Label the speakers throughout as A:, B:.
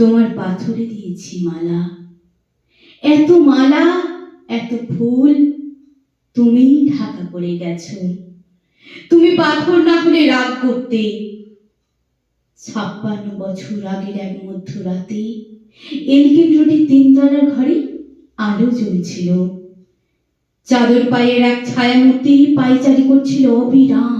A: তোমার পাথরে দিয়েছি মালা। এত মালা, এত ফুল তুমি ঢাকা পড়ে গেছো। তুমি পাথর না হলে রাগ করতে। ছাপ্পান্ন বছর আগের এক মধ্যরাতে এলকিন রোডের তিনতলার ঘরে আলো জ্বলছিল। চাদর পায়ের এক ছায়ামূর্তি পায়চারি করছিল অবিরাম।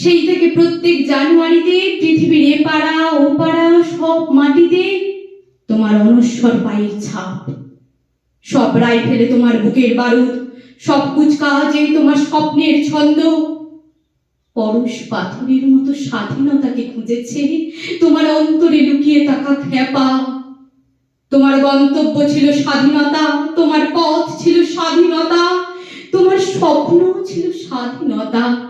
A: সেই থেকে প্রত্যেক জানুয়ারিতে পৃথিবীর এপাড়া, ওপাড়া, সব মাটিতে তোমার অনস্বর পায়ের ছাপ। সব রাইফেলে তোমার বুকের বারুদ, সব কুচকাওয়াজে তোমার স্বপ্নের ছন্দ। পরশ পাথরের মতো স্বাধীনতাকে খুঁজেছে, তোমার অন্তরে লুকিয়ে থাকা খ্যাপা। তোমার গন্তব্য ছিল স্বাধীনতা, তোমার পথ ছিল স্বাধীনতা, তোমার স্বপ্ন ছিল স্বাধীনতা।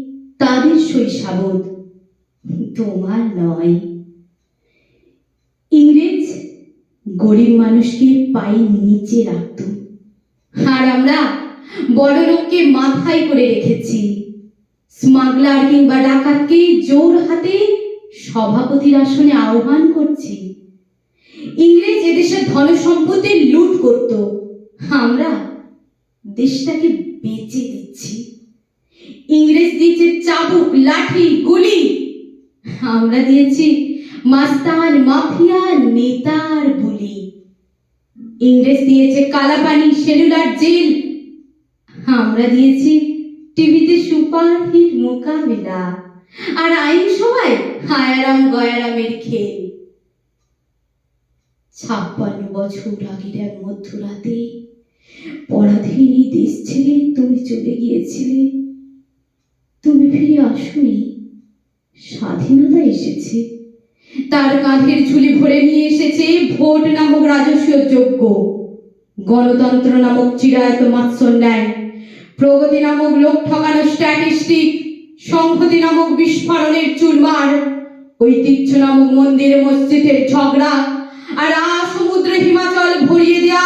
A: তাদের শৈশাবত তোমার নয়। ইংরেজ গরিব মানুষকে পায়ে নিচে রাখত। আর আমরা বড় লোককে মাথায় করে রেখেছি। স্মাগলার কিংবা ডাকাতকে জোর হাতে সভাপতির আসনে আহ্বান করছি। ইংরেজ এদেশের ধন সম্পত্তি লুট করত। আমরা দেশটাকে বেঁচে দিচ্ছি। চাবুক লাঠি গুলি। আমরা দিয়েছি মাস্তান মাফিয়া নেতার বুলি। ইংরেজ দিয়েছে কালাপানি সেলুলার জেল। আমরা দিয়েছি টিভিতে সুপারহিট মোকাবিলা। আর আইন সভায় হায়ারাম গয়ারামের খেল। ছাপ্পান্ন বছর আগের এক মধ্যরাতে পরাধীনী দেশ ছেড়ে তুমি চলে গিয়েছিলে। তুমি ফিরে আসনি স্বাধীনতা এসেছে। তার কাঁধের ঝুলি ভরে নিয়ে এসেছে ভোট নামক রাজস্বীয় যোগ্য গণতন্ত্র নামক চিরায়ত মাৎসন্যায় প্রগতি নামক লোক ঠকানো স্ট্যাটিস্টিক সংহতি নামক বিস্ফোরণের চুরমার। ঐতিহ্য নামক মন্দির, মসজিদের ঝগড়া। আর সমুদ্র হিমাচল ভরিয়ে দেয়া